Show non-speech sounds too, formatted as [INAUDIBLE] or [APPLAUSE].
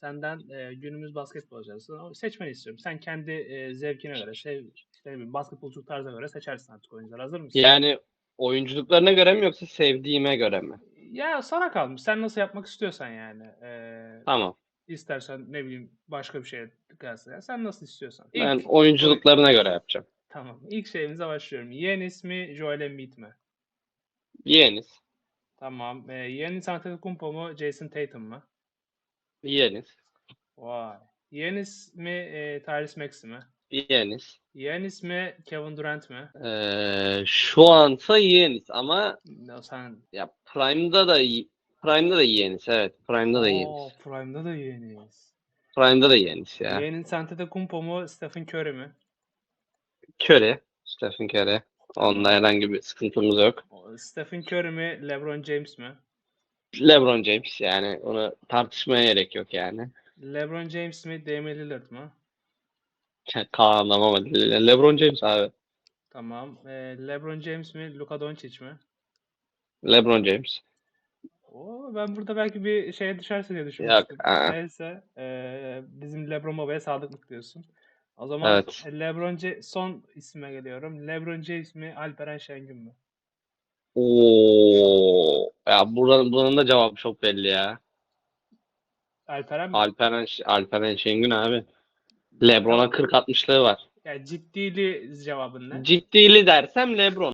Senden e, günümüz basketbolcusu seçmeni istiyorum. Sen kendi e, zevkine göre, sev, işte bileyim, basketbolculuk tarzına göre seçersin artık oyuncuları. Hazır mısın? Yani oyunculuklarına göre mi yoksa sevdiğime göre mi? Ya sana kalmış. Sen nasıl yapmak istiyorsan yani. E, Tamam. istersen ne bileyim başka bir şeye kıyasla. Ya Sen nasıl istiyorsan. İlk, Ben oyunculuklarına göre yapacağım. tamam. İlk şeyimize başlıyorum. Yenis mi, Joel Embiid mi? Yeğeniz. Tamam. E, Giannis Antetokounmpo mu, Jason Tatum mu? Yeğeniz. Vay. Giannis mi, e, Tyrese Maxey mi? Yeğeniz. Giannis mi, Kevin Durant mi? Ee, şu ansa yeğeniz ama Ya sen ya Prime'da da Prime'da da yeğeniz evet. Prime'da da Oo, yeğeniz. Prime'da da Giannis. Prime'da da yeğeniz ya. Giannis Antetokounmpo mu, Stephen Curry mi? Curry. Stephen Curry. Onda herhangi bir sıkıntımız yok. O, Stephen Curry mi, LeBron James mi? LeBron James yani onu tartışmaya gerek yok yani. LeBron James mi, Damian Lillard mı? [LAUGHS] Kaan'lam ama Le- LeBron James abi. Tamam. E, LeBron James mi, Luka Doncic mi? LeBron James. Oo, ben burada belki bir şeye düşersin diye düşünmüştüm. aa. Neyse. e, bizim LeBron Baba'ya sadıklık diyorsun. O zaman Evet. LeBron Ja- son isme geliyorum. LeBron James mi, Alperen Şengün mü? Oo. Ya buranın, bunun da cevabı çok belli ya. Alperen mi? Alperen, Alperen Şengün abi. LeBron'a 40-60'lığı var. Yani ciddili cevabın ne? Ciddili dersem LeBron.